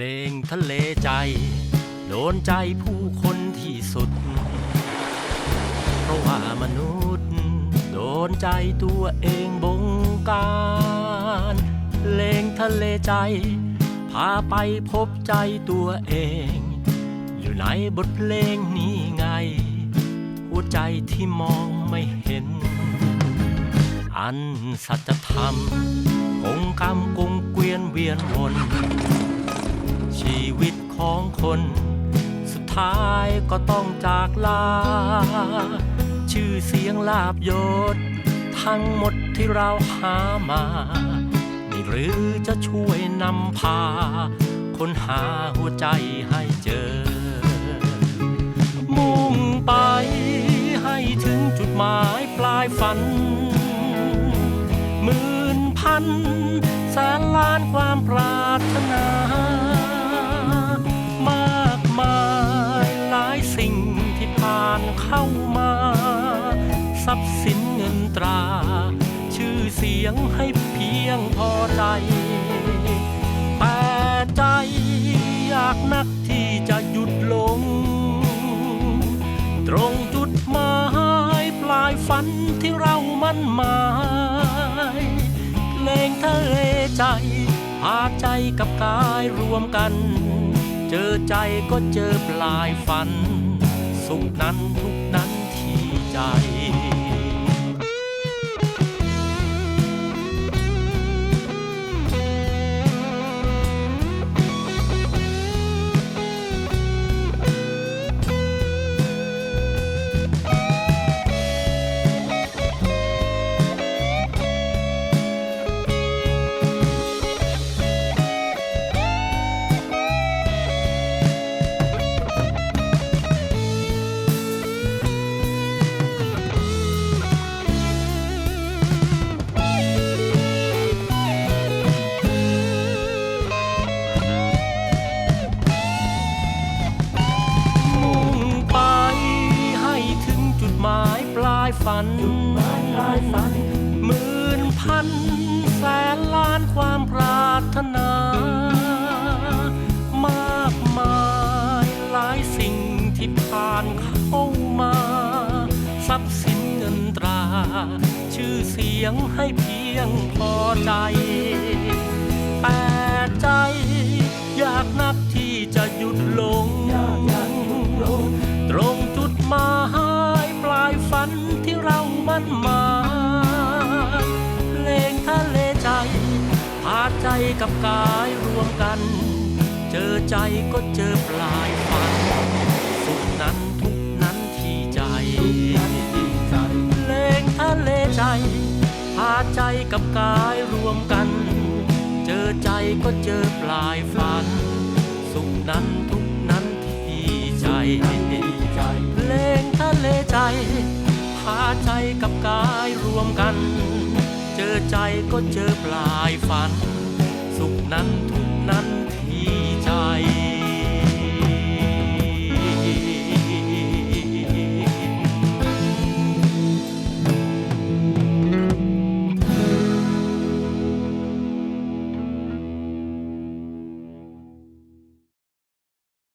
ลงทะเลใจ โดนใจผู้คนที่สุด เพราะว่ามนุษย์ โดนใจตัวเองบงการ เลงทะเลใจ พาไปพบใจตัวเอง อยู่ในบทเพลงนี้ไง หัวใจที่มองไม่เห็น อันสัจธรรมกงกรรมกงเกวียนเวียนวน ชีวิตของคน สุดท้ายก็ต้องจากลา ชื่อเสียงลาบยศ ทั้งหมดที่เราหามานี่หรือจะช่วยนำพา คนหาหัวใจให้เจอ มุ่งไปให้ถึงจุดหมายปลายฝันหมื่นพันแสนล้านความปรารถนา เข้ามา ทรัพย์สินเงินตรา ชื่อเสียงให้เพียงพอใจ แต่ใจอยากนักที่จะหยุดลง ตรงจุดหมายปลายฝันที่เรามั่นหมายเพลงทะเลใจพาใจกับกายรวมกัน เจอใจก็เจอปลายฝัน สุขนั้นทุกนั้นที่ใจ ฝัน หมื่นพันแสนล้านความปรารถนา มากมายหลายสิ่งที่ผ่านเข้ามา ทรัพย์สินเงินตรา ชื่อเสียงให้เพียงพอใจแต่ใจ กับกายรวมกัน เจอใจก็เจอปลายฝัน สุขนั้นทุกนั้นที่ใจ เพลงทะเลใจ พาใจกับกายรวมกัน เจอใจก็เจอปลายฝัน สุขนั้นทุกนั้นที่ใจ เพลงทะเลใจ พาใจกับกายรวมกัน เจอใจก็เจอปลายฝัน สุขนั้นทุกนั้น